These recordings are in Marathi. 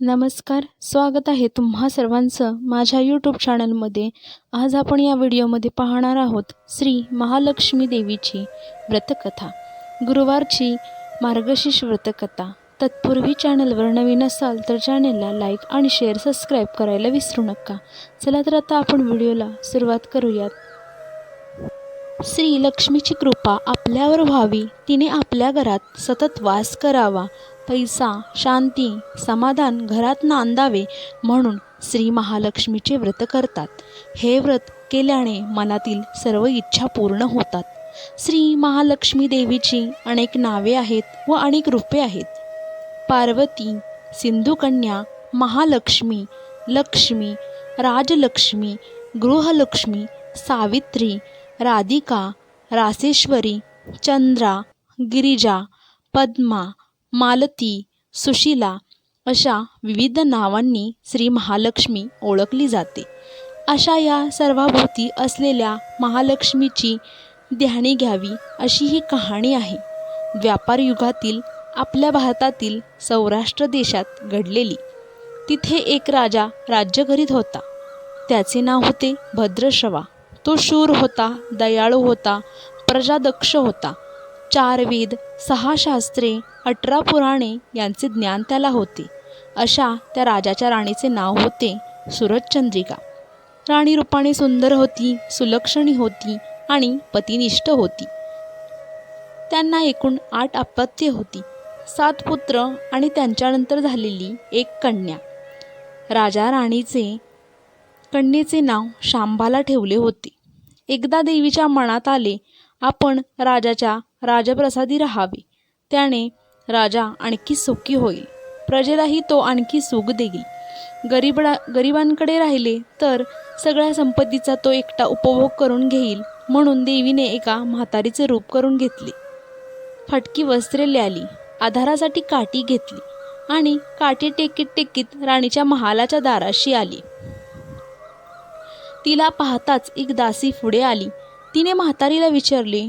नमस्कार स्वागत आहे तुम्हा सर्वांचं माझ्या यूट्यूब चॅनलमध्ये आज आपण या व्हिडिओमध्ये पाहणार आहोत श्री महालक्ष्मी देवीची व्रतकथा. गुरुवारची मार्गशीर्ष व्रतकथा. तत्पूर्वी चॅनलवर नवीन असाल तर चॅनलला लाईक आणि शेअर सबस्क्राईब करायला विसरू नका. चला तर आता आपण व्हिडिओला सुरुवात करूयात. श्री लक्ष्मीची कृपा आपल्यावर व्हावी. तिने आपल्या घरात सतत वास करावा. पैसा शांती समाधान घरात नांदावे म्हणून श्री महालक्ष्मीचे व्रत करतात. हे व्रत केल्याने मनातील सर्व इच्छा पूर्ण होतात. श्री महालक्ष्मी देवीची अनेक नावे आहेत व अनेक रूपे आहेत. पार्वती सिंधुकन्या महालक्ष्मी लक्ष्मी राजलक्ष्मी गृहलक्ष्मी सावित्री राधिका रासेश्वरी चंद्रा गिरिजा पद्मा मालती सुशीला अशा विविध नावांनी श्री महालक्ष्मी ओळखली जाते. अशा या सर्वाभोवती असलेल्या महालक्ष्मीची ध्यानी घ्यावी अशी ही कहाणी आहे. व्यापार युगातील आपल्या भारतातील सौराष्ट्र देशात घडलेली. तिथे एक राजा राज्य करीत होता. त्याचे नाव होते भद्रश्रवा तो शूर होता दयाळू होता प्रजादक्ष होता. चार वेद सहा शास्त्रे अठरा पुराणे यांचे ज्ञान त्याला होते. अशा त्या राजाच्या राणीचे नाव होते सुरजचंद्रिका. राणी रूपाने सुंदर होती सुलक्षणी होती आणि पतिनिष्ठ होती. त्यांना एकूण आठ अपत्ये होती. सात पुत्र आणि त्यांच्यानंतर झालेली एक कन्या. राजा राणीचे कन्येचे नाव शांबाला ठेवले होते. एकदा देवीच्या मनात आले आपण राजाच्या राजप्रसादी राहावी. त्याने राजा आणखी सुखी होईल. प्रजेलाही तो आणखी सुख देईल. गरीबडा गरिबांकडे राहिले तर सगळ्या संपत्तीचा तो एकटा उपभोग करून घेईल म्हणून देवीने एका म्हातारीचे रूप करून घेतले. फटकी वस्त्रे ल्याली आधारासाठी काठी घेतली आणि काठी टेकीत टेकीत राणीच्या महालाच्या दाराशी आली. तिला पाहताच एक दासी पुढे आली. तिने म्हातारीला विचारले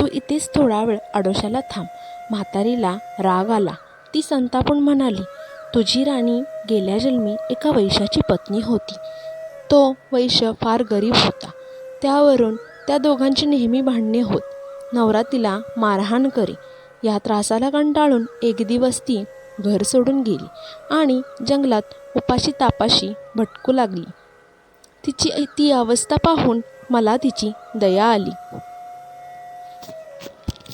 तू इथेच थोडा वेळ आडोशाला थांब. म्हातारीला राग आला. ती संतापून म्हणाली तुझी राणी गेल्या जन्मी एका वैशाची पत्नी होती. तो वैश्य फार गरीब होता. त्यावरून त्या दोघांची नेहमी भांडणे होत. नवरा तिला मारहाण करी. या त्रासाला कंटाळून एक दिवस ती घर सोडून गेली आणि जंगलात उपाशी तापाशी भटकू लागली. तिची ती अवस्था पाहून मला तिची दया आली.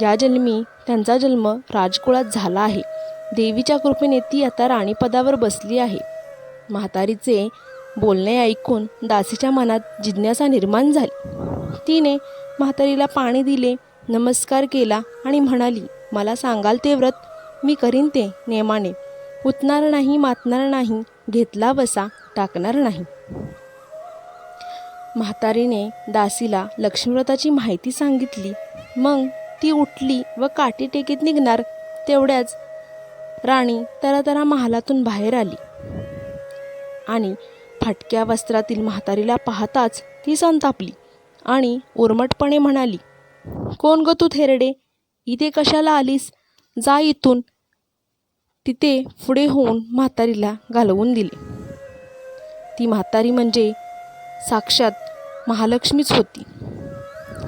या जन्मी त्यांचा जन्म राजकुळात झाला आहे. देवीच्या कृपेने ती आता राणीपदावर बसली आहे. म्हातारीचे बोलणे ऐकून दासीच्या मनात जिज्ञासा निर्माण झाली. तिने म्हातारीला पाणी दिले नमस्कार केला आणि म्हणाली मला सांगाल ते व्रत? मी करीन ते नेमाने. उतणार नाही मातणार नाही घेतला बसा टाकणार नाही. म्हातारीने दासीला लक्ष्मीव्रताची माहिती सांगितली. मग ती उठली व काठी टेकीत निघणार तेवढ्याच राणी तरातरा महालातून बाहेर आली. आणि फाटक्या वस्त्रातील म्हातारीला पाहताच ती संतापली आणि उर्मटपणे म्हणाली कोण ग तू थेरडे? इथे कशाला आलीस? जा इथून. तिथे पुढे होऊन म्हातारीला घालवून दिले. ती म्हातारी म्हणजे साक्षात महालक्ष्मीच होती.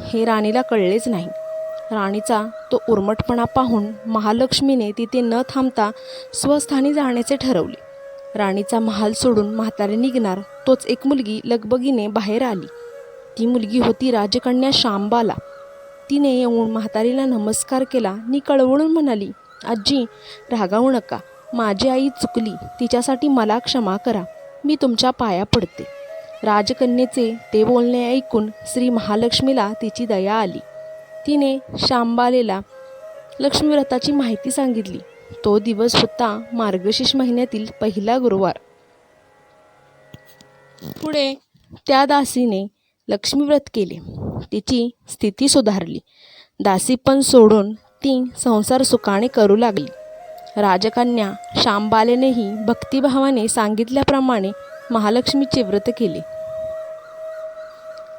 हे राणीला कळलेच नाही. राणीचा तो उर्मटपणा पाहून महालक्ष्मीने तिथे न थांबता स्वस्थानी जाण्याचे ठरवले. राणीचा महाल सोडून म्हातारे निघणार तोच एक मुलगी लगबगीने बाहेर आली. ती मुलगी होती राजकन्या शांबाला तिने येऊन म्हातारीला नमस्कार केला आणि कळवळून म्हणाली आजी रागावू नका. माझी आई चुकली. तिच्यासाठी मला क्षमा करा. मी तुमच्या पाया पडते. राजकन्येचे ते बोलणे ऐकून श्री महालक्ष्मीला तिची दया आली. तिने शांबालेला लक्ष्मीव्रताची माहिती सांगितली. तो दिवस होता मार्गशीर्ष महिन्यातील पहिला गुरुवार. पुढे त्या दासीने लक्ष्मीव्रत केले. तिची स्थिती सुधारली. दासी पण सोडून ती संसार सुखाने करू लागली. राजकन्या शांबालेनेही भक्तिभावाने सांगितल्याप्रमाणे महालक्ष्मीचे व्रत केले.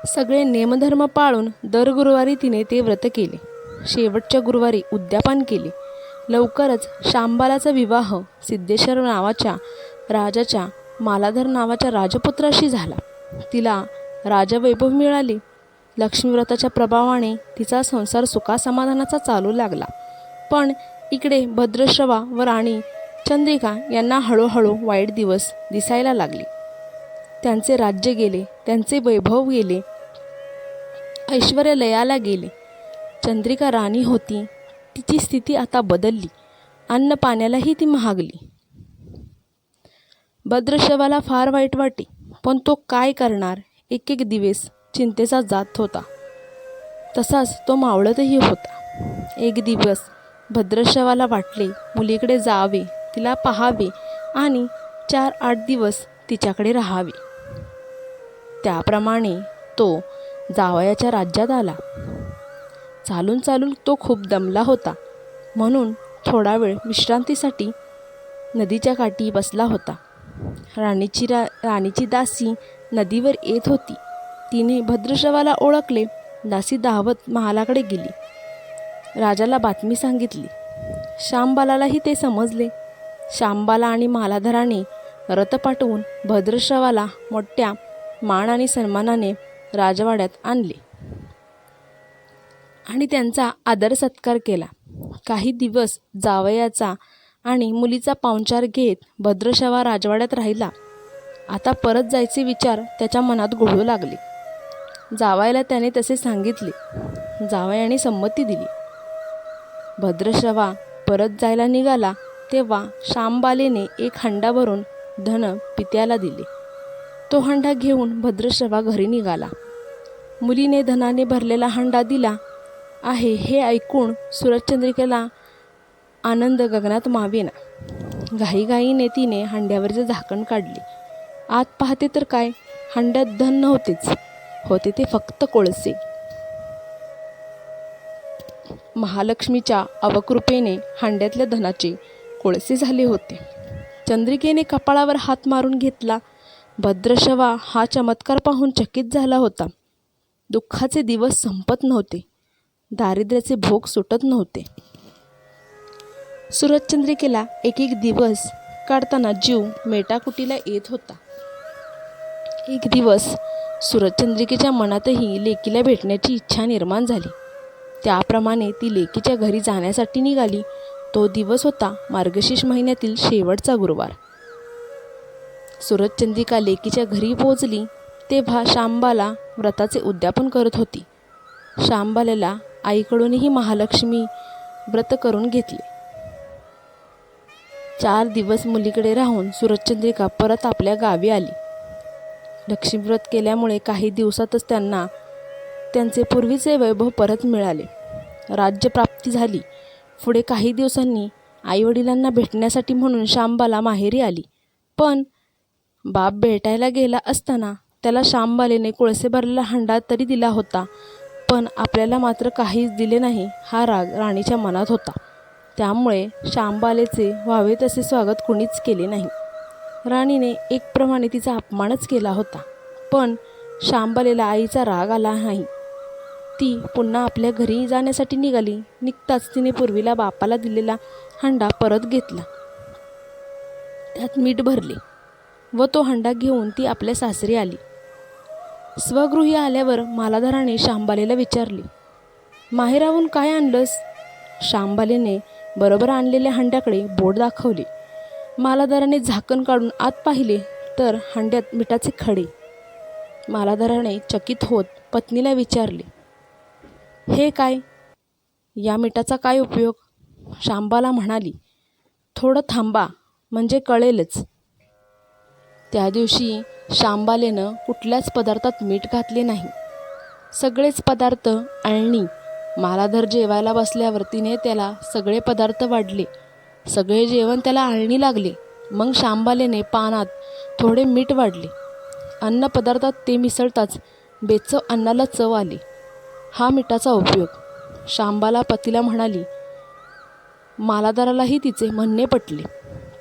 सगळे नेमधर्म पाळून दर गुरुवारी तिने ते व्रत केले. शेवटच्या गुरुवारी उद्यापन केले. लवकरच शांबालाचा विवाह सिद्धेश्वर नावाच्या राजाच्या मालाधर नावाच्या राजपुत्राशी झाला. तिला राजवैभव मिळाले. लक्ष्मीव्रताच्या प्रभावाने तिचा संसार सुखासमाधानाचा चालू लागला. पण इकडे भद्रश्रवा व राणी चंद्रिका यांना हळूहळू वाईट दिवस दिसायला लागले. त्यांचे राज्य गेले त्यांचे वैभव गेले ऐश्वर्य लयाला गेले. चंद्रिका राणी होती. तिची स्थिती आता बदलली. अन्न पाण्यालाही ती महागली. भद्रशवाला फार वाईट वाटे पण तो काय करणार? एक एक दिवस चिंतेचा जात होता. तसाच तो मावळतही होता. एक दिवस भद्रशवाला वाटले मुलीकडे जावे तिला पाहावे आणि चार आठ दिवस तिच्याकडे राहावे. त्याप्रमाणे तो जावयाच्या राज्यात आला. चालून चालून तो खूप दमला होता. म्हणून थोडा वेळ विश्रांतीसाठी नदीच्या काठी बसला होता. राणीची रा राणीची दासी नदीवर येत होती. तिने भद्रशवाला ओळखले. दासी धावत महालाकडे गेली. राजाला बातमी सांगितली. श्यामबालालाही ते समजले. श्यामबाला आणि मालाधराने रथ पाठवून भद्रश्रवाला मोठ्या मान आणि सन्मानाने राजवाड्यात आणले. आणि त्यांचा आदर सत्कार केला. काही दिवस जावयाचा आणि मुलीचा पाहुणचार घेत भद्रशवा राजवाड्यात राहिला. आता परत जायचे विचार त्याच्या मनात घोळू लागले. जावायला त्याने तसे सांगितले. जावयाने संमती दिली. भद्रशवा परत जायला निघाला तेव्हा शांबालेने एक हंडा भरून धन पित्याला दिले. तो हंडा घेऊन भद्रशवा घरी निघाला. मुलीने धनाने भरलेला हंडा दिला आहे हे ऐकून सूरजचंद्रिकेला आनंद गगनात मावेना. घाईघाईने तिने हंड्यावरचे झाकण काढले. आत पाहते तर काय? हंड्यात धन नव्हतेच. होते ते फक्त कोळसे. महालक्ष्मीच्या अवकृपेने हांड्यातल्या धनाचे कोळसे झाले होते. चंद्रिकेने कपाळावर हात मारून घेतला. भद्रशवा हा चमत्कार पाहून चकित झाला होता. दुःखाचे दिवस संपत नव्हते. दारिद्र्याचे भोग सुटत नव्हते. सुरजचंद्रिकेला एक एक दिवस काढताना जीव मेटाकुटीला येत होता. एक दिवस सूरजचंद्रिकेच्या मनातही लेकीला भेटण्याची इच्छा निर्माण झाली. त्याप्रमाणे ती लेकीच्या घरी जाण्यासाठी निघाली. तो दिवस होता मार्गशीर्ष महिन्यातील शेवटचा गुरुवार. सुरजचंद्रिका लेकीच्या घरी पोहोचली. तेव्हा शांबाला व्रताचे उद्यापन करत होती. शांबालेला आईकडूनही महालक्ष्मी व्रत करून घेतले. चार दिवस मुलीकडे राहून सूरजचंद्रिका परत आपल्या गावी आली. लक्ष्मीव्रत केल्यामुळे काही दिवसातच त्यांना त्यांचे पूर्वीचे वैभव परत मिळाले. राज्यप्राप्ती झाली. पुढे काही दिवसांनी आईवडिलांना भेटण्यासाठी म्हणून शांबाला माहेरी आली. पण बाप भेटायला गेला असताना त्याला शांबालेने कोळसे भरलेला हंडा तरी दिला होता पण आपल्याला मात्र काहीच दिले नाही हा राग राणीच्या मनात होता. त्यामुळे श्यामबालेचे व्हावे तसे स्वागत कुणीच केले नाही. राणीने एकप्रमाणे तिचा अपमानच केला होता पण श्यामबालेला आईचा राग आला नाही. ती पुन्हा आपल्या घरी जाण्यासाठी निघाली निघताच तिने पूर्वीला बापाला दिलेला हंडा परत घेतला. त्यात मीठ भरले व तो हंडा घेऊन ती आपल्या सासरी आली. स्वगृही आल्यावर मालाधाराने शांबालेला विचारले माहेराहून काय आणलंस? शांबालेने बरोबर आणलेल्या हंड्याकडे बोट दाखवले. मालाधाराने झाकण काढून आत पाहिले तर हांड्यात मिठाचे खडे. मालाधाराने चकित होत पत्नीला विचारले हे काय? या मिठाचा काय उपयोग? शांबाला म्हणाली थोडं थांबा म्हणजे कळेलच. त्या दिवशी शांबालेनं कुठल्याच पदार्थात मीठ घातले नाही. सगळेच पदार्थ अळणी मालाधर जेवायला बसल्यावर तिने त्याला सगळे पदार्थ वाढले. सगळे जेवण त्याला आळणी लागले. मग शांबालेने पानात थोडे मीठ वाढले. अन्न पदार्थात ते मिसळताच बेचव अन्नाला चव आली. हा मिठाचा उपयोग. शांबाला पतीला म्हणाली मालादारालाही तिचे म्हणणे पटले.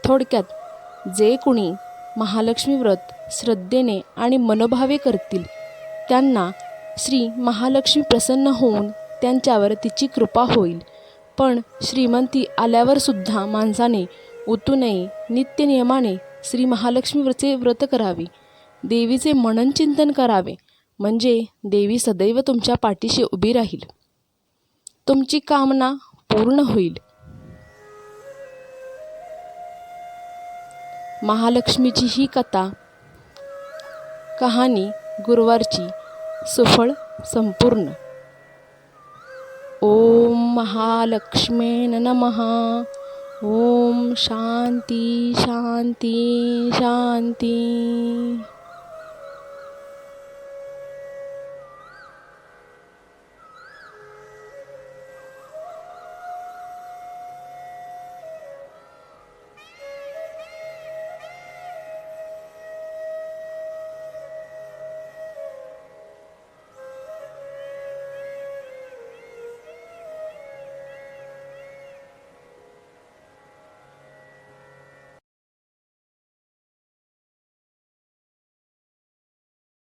थोडक्यात जे कुणी महालक्ष्मी व्रत श्रद्धेने आणि मनोभावे करतील. त्यांना श्री महालक्ष्मी प्रसन्न होऊन त्यांच्यावर तिची कृपा होईल. पण श्रीमंती आल्यावर सुद्धा माणसाने उतू नये नित्यनियमाने श्री महालक्ष्मीवरचे व्रत करावे. देवीचे मनन चिंतन करावे. म्हणजे देवी सदैव तुमच्या पाठीशी उभी राहील. तुमची कामना पूर्ण होईल. महालक्ष्मीची ही कथा कहाणी गुरुवारची सुफळ संपूर्ण. ओम महालक्ष्मेन नमः. ओम शांती शांती शांती.